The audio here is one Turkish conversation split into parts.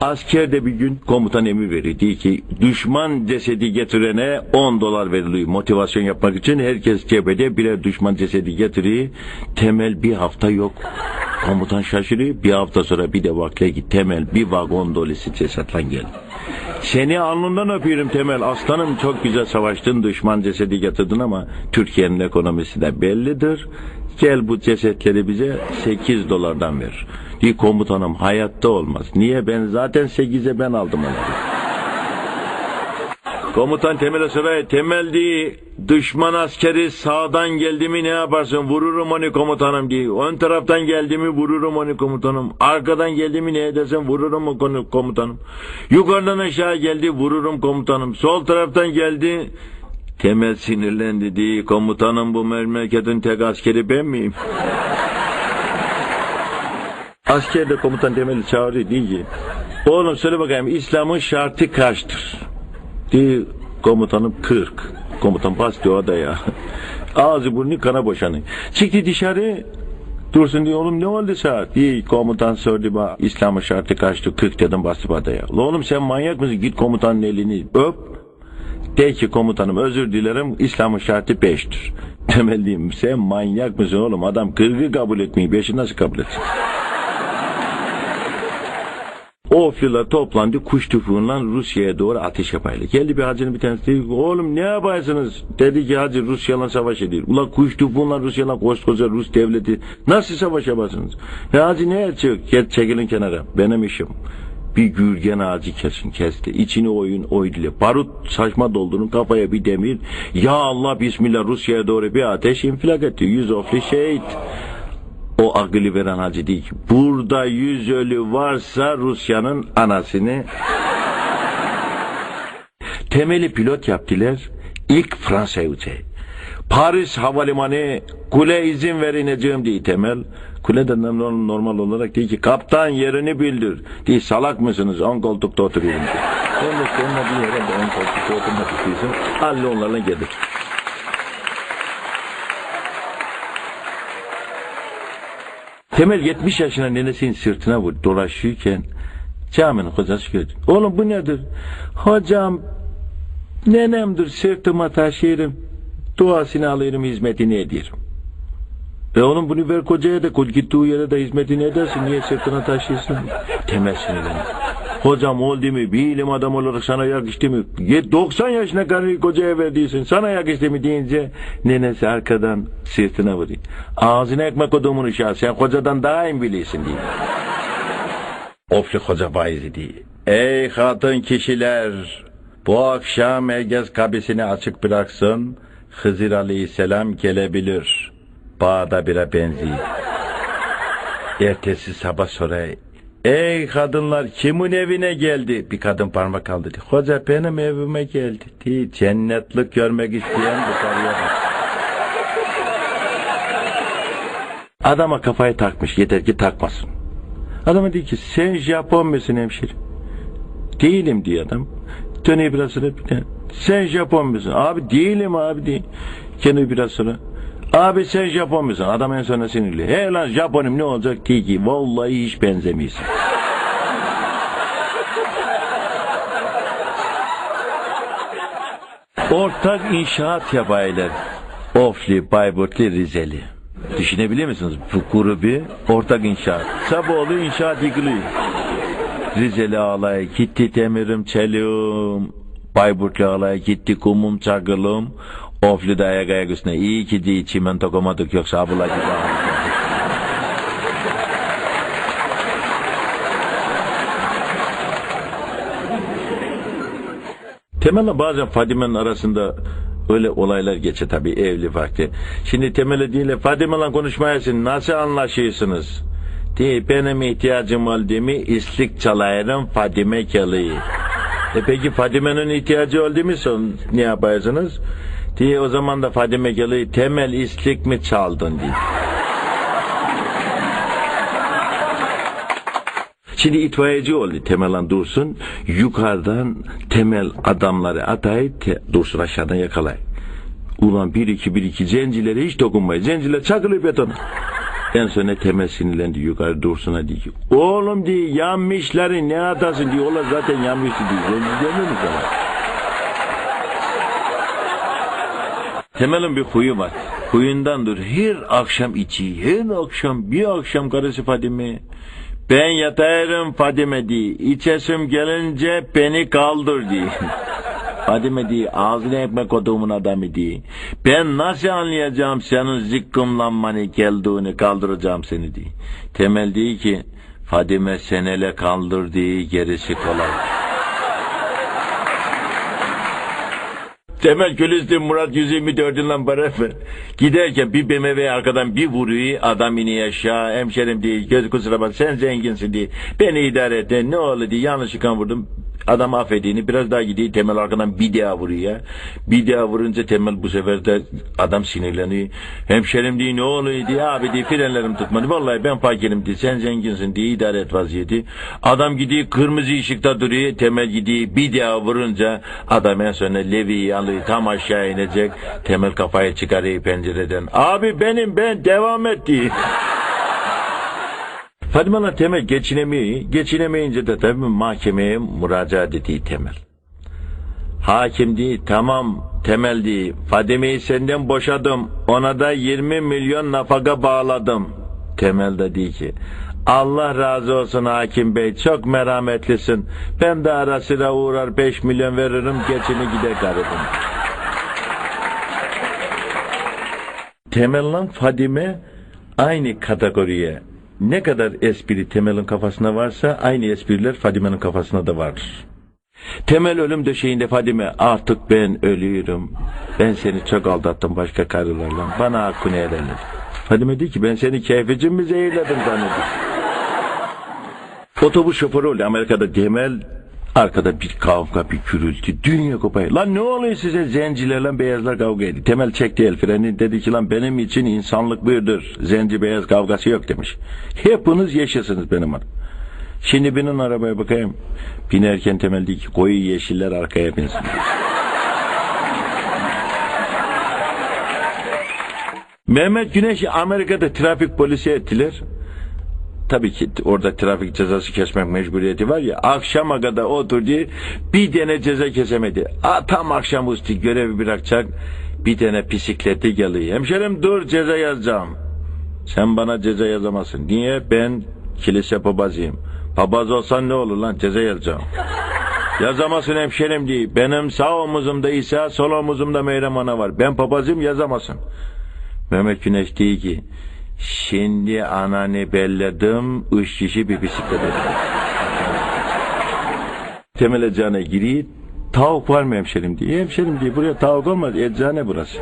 Asker de bir gün komutan emir. Diyor ki düşman cesedi getirene 10 dolar veriliyor. Motivasyon yapmak için herkes cephede birer düşman cesedi getiriyor. Temel bir hafta yok. Komutan şaşırıyor. Bir hafta sonra bir de bakıyor ki Temel bir vagon dolusu cesetle geldi. Seni alnından öpüyorum Temel. Aslanım çok güzel savaştın düşman cesedi getirdin ama Türkiye'nin ekonomisi de bellidir. Gel bu cesetleri bize 8 dolardan ver. Diye komutanım hayatta olmaz. Niye ben zaten 8'e ben aldım onları. Komutan Temel'e soruyor. Temel diye düşman askeri sağdan geldi mi ne yaparsın? Vururum onu komutanım diye. Ön taraftan geldi mi vururum onu komutanım. Arkadan geldi mi ne edersin? Vururum onu komutanım. Yukarıdan aşağı geldi vururum komutanım. Sol taraftan geldi. Temel sinirlendi diye. Komutanım bu memleketin tek askeri ben miyim? Asker de komutan Temel'i çağırıyor diye ki, Oğlum söyle bakayım İslam'ın şartı kaçtır? Diye komutanım 40. Komutan bas diyor odaya. Ağzı burnu kana boşanıyor. Çıktı dışarı Dursun diyor oğlum ne oldu saat? İyi komutan sordu bana İslam'ın şartı kaçtı 40 dedim bastı adaya. La oğlum sen manyak mısın git komutanın elini öp. De ki komutanım özür dilerim İslam'ın şartı 5'tir. Temel diyeyim sen manyak mısın oğlum adam 40'ı kabul etmiyor 5'i nasıl kabul etsin? Oflular toplandı kuş tüfeğiyle Rusya'ya doğru ateş yapayla. Geldi bir hacının bir tanesi dedi ki, oğlum ne yaparsınız? Dedi ki hacı Rusya'yla savaş ediyor. Ulan kuş tüfeğiyle Rusya'yla koskoca Rus devleti nasıl savaş yaparsınız? Ya hacı ne edecek? Gel çekilin kenara benim işim. Bir gürgen ağacı kesin kesti. İçini oyun oydular. Barut saçma doldurun kafaya bir demir. Ya Allah Bismillah Rusya'ya doğru bir ateş infilak etti. Yüz ofli şehit. O akıllı veren hacı değil ki. Burada yüz ölü varsa Rusya'nın anasını temeli pilot yaptılar. İlk Fransa'ya uçağı. Paris havalimanı kule izin ver ineceğim diye temel. Kule de normal, olarak diyor ki kaptan yerini bildir. Diye salak mısınız? On koltukta oturuyorum diye. Ben de sonra bir yere de on koltukta oturmak istiyorsun. Halli onlarla geldik. Temel 70 yaşına nenesinin sırtına vur dolaşırken caminin hocası gördü. Oğlum bu nedir? Hocam nenemdir sırtıma taşırım. Duasını alırım hizmetini ederim. E oğlum bunu ver kocaya da gittiği yere de hizmetini edersin. Niye sırtına taşıyorsun? Temel sinirlendi. Hocam oldu mu? Bir ilim adam olarak sana yakıştı mı? Ye- 90 yaşına karıyı kocaya verdiysin. Sana yakıştı mı deyince nenesi arkadan sırtına vuruyor. Ağzına ekmek kodumun uşağı. Sen kocadan daha iyi biliyorsun diye. Ofli vaizi diye. Ey hatun kişiler! Bu akşam Egez kabisini açık bıraksın. Hızır Aleyhisselam gelebilir. Bağda bire benziyor. Ertesi sabah sonra Ey kadınlar kimin evine geldi? Bir kadın parmak kaldırdı. Hoca benim evime geldi. Değil, cennetlik görmek isteyen bu karıya bak. Adama kafayı takmış. Yeter ki takmasın. Adama diyor ki sen Japon musun hemşire? Değilim diyor adam. Dönüyor biraz sonra Sen Japon musun? Abi değilim abi değil. Kendi biraz sonra. Abi sen Japon musun? Adam en sonunda sinirli. He lan Japonum ne olacak diyor ki vallahi hiç benzemiyorsun. Ortak inşaat yapaylar. Ofli, Bayburtlu, Rizeli. Düşünebiliyor musunuz? Bu grubu ortak inşaat. Saboğlu inşaat yıkılıyor. Rizeli ağlaya gitti demirim çeliğim. Bayburtlu ağlaya gitti kumum çakılım. Ofli de ayak üstüne. İyi ki değil çimento komadık yoksa ağlayacak. Temel'le bazen Fadime'nin arasında öyle olaylar geçe tabii evli vakti. Şimdi Temel'e değil Fadime'le konuşmayasın nasıl anlaşıyorsunuz? Diye benim ihtiyacım oldu mu islik çalayırım Fadime geliyor. E peki Fadime'nin ihtiyacı oldu mu son ne yaparsınız? Diye o zaman da Fadime geliyor temel islik mi çaldın diye. Şimdi itfaiyeci oldu Temel'an Dursun. Yukarıdan Temel adamları atay Dursun aşağıdan yakalay. Ulan bir iki bir iki zencilere hiç dokunmayın. Zenciler çakılıyor betona. En sonra Temel sinirlendi yukarı Dursun'a diyor ki oğlum diye yanmışları ne atasın diyor. Ola zaten yanmıştı diyor. Demiyor mu sana? Temel'in bir huyu var. Huyundandır. Her akşam içi, her akşam bir akşam karısı Fadime. Ben yatarım Fadime diye. İçesim gelince beni kaldır diye. Fadime diye ağzına ekmek koduğumun adamı diye. Ben nasıl anlayacağım senin zıkkımlanmanı geldiğini kaldıracağım seni diye. Temel diye ki Fadime senele kaldır diye gerisi kolay. Temel Gülistin Murat 124'ün lan ver. Giderken bir BMW arkadan bir vuruyor adam iniyor aşağı hemşerim diye göz kusura bak sen zenginsin diye. Beni idare et ne oldu diye yanlışlıkla vurdum. Adam affediğini biraz daha gidiyor Temel arkadan bir daha vuruyor. Bir daha vurunca Temel bu sefer de adam sinirleniyor. Hemşerim diye ne oluyor diye abi diye frenlerim tutmadı. Vallahi ben fakirim diye sen zenginsin diye idare et vaziyeti. Adam gidiyor kırmızı ışıkta duruyor. Temel gidiyor bir daha vurunca adam en sonunda Levi'yi alıyor tam aşağı inecek. Temel kafayı çıkarıyor pencereden. Abi benim ben devam et diye. Fadime'yle Temel geçinemeyi, geçinemeyince de tabii mahkemeye müracaat ettiği Temel. Hakim değil, tamam Temel değil, Fadime'yi senden boşadım, ona da 20 milyon nafaka bağladım. Temel de değil ki, Allah razı olsun hakim bey, çok merhametlisin. Ben de ara sıra uğrar 5 milyon veririm, geçini gider garibim. Temel'le Fadime aynı kategoriye. Ne kadar espri Temel'in kafasında varsa aynı espriler Fadime'nin kafasında da vardır. Temel ölüm döşeğinde Fadime artık ben ölüyorum. Ben seni çok aldattım başka karılarla. Bana hakkını helal. Fadime diyor ki ben seni keyficim mi zehirledim zannediyorum. Otobüs şoförü oldu Amerika'da Temel Arkada bir kavga, bir gürültü, dünya kopayı. Lan ne oluyor size zencilerle beyazlar kavga ediyor. Temel çekti el freni, dedi ki lan benim için insanlık buyurdur. Zenci beyaz kavgası yok demiş. Hepiniz yaşasınız benim adım. Şimdi binin arabaya bakayım. Binerken Temel dedi ki koyu yeşiller arkaya binsin. Mehmet Güneş'i Amerika'da trafik polisi ettiler. Tabii ki orada trafik cezası kesmek mecburiyeti var ya. Akşama kadar oturdu bir tane ceza kesemedi. A, tam akşamüstü görevi bırakacak bir tane bisikleti geliyor. Hemşerim dur ceza yazacağım. Sen bana ceza yazamazsın. Niye? Ben kilise papazıyım. Papaz olsan ne olur lan ceza yazacağım. Yazamazsın hemşerim diye. Benim sağ omuzumda İsa, sol omuzumda Meyrem Ana var. Ben papazım yazamazsın. Mehmet Güneş diyor ki Şimdi ananı belledim, üç kişi bir bisiklet. Temel eczane giriyor, tavuk var mı hemşerim diye. Hemşerim diye buraya tavuk olmaz, eczane burası.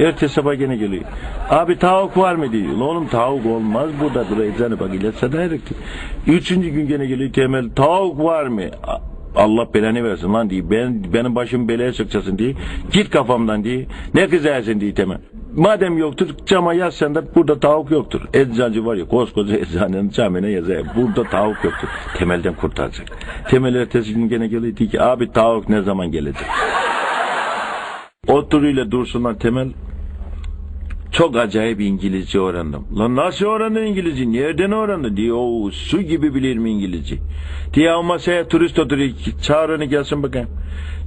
Ertesi sabah gene geliyor. Abi tavuk var mı diyor. "Lan Oğlum tavuk olmaz, burada dur eczane bak ilaç sadaydık. Üçüncü gün gene geliyor Temel, tavuk var mı? Allah belanı versin lan diye. Ben, benim başım belaya sokacaksın diye. Git kafamdan diye. Ne kızarsın diye Temel. Madem yoktur cama yaz sen de burada tavuk yoktur. Eczacı var ya koskoca eczanenin camine yazıyor. Burada tavuk yoktur. Temelden kurtaracak. Temel ertesi gün gene geliyor ki abi tavuk ne zaman gelecek? Oturuyla Dursun'dan Temel çok acayip İngilizce öğrendim. Lan nasıl öğrendin İngilizce? Nereden öğrendin? Diye o su gibi bilirim İngilizce. Diye o masaya turist oturuyor. Çağırını gelsin bakayım.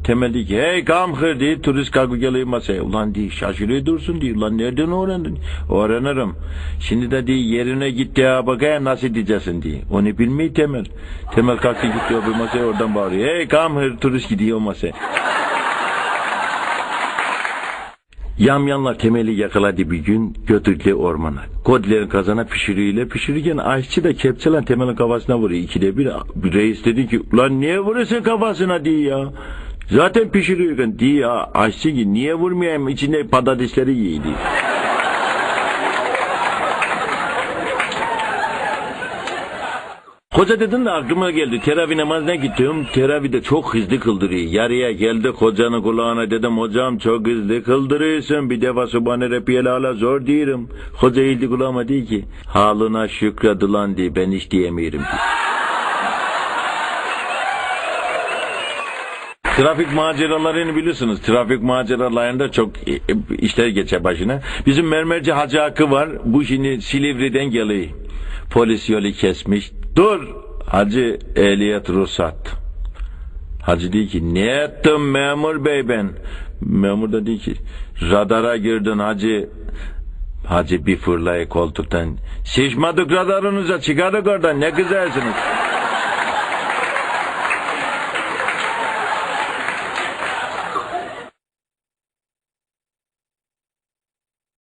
Temel diyor ki hey here diye turist kalkıp geliyor masaya. Ulan diye şaşırıyor dursun diye. Ulan nereden öğrendin? Öğrenirim. Şimdi de diye yerine git ya bakayım nasıl diyeceksin diye. Onu bilmiyor Temel. Temel kalktı gitti o bir masaya oradan bağırıyor. Hey here turist gidiyor masaya. Yamyanlar temeli yakaladı bir gün götürdü ormana. Kodilerin kazana pişiriyle pişirirken aşçı da kepçeyle temelin kafasına vuruyor. İkide bir bir reis dedi ki ulan niye vuruyorsun kafasına diye ya. Zaten pişiriyorken diye ya aşçı ki niye vurmayayım içinde patatesleri yiydi. Hoca dedin de aklıma geldi. Teravih namazına gittim. Teravihde çok hızlı kıldırıyor. Yarıya geldi hocanın kulağına dedim hocam çok hızlı kıldırıyorsun. Bir defa subhane ala zor diyorum. Hoca eğildi kulağıma diyor ki halına şükredilan diye ben hiç diyemiyorum diye. Trafik maceralarını biliyorsunuz. Trafik maceralarında çok e, e, işler geçer başına. Bizim mermerci Hacı Hakkı var. Bu şimdi Silivri'den geliyor. Polis yolu kesmiş. Dur! Hacı ehliyet ruhsat. Hacı diyor ki ne ettim memur bey ben? Memur da diyor ki radara girdin hacı. Hacı bir fırlayı koltuktan. Şişmadık radarınıza çıkardık oradan ne güzelsiniz.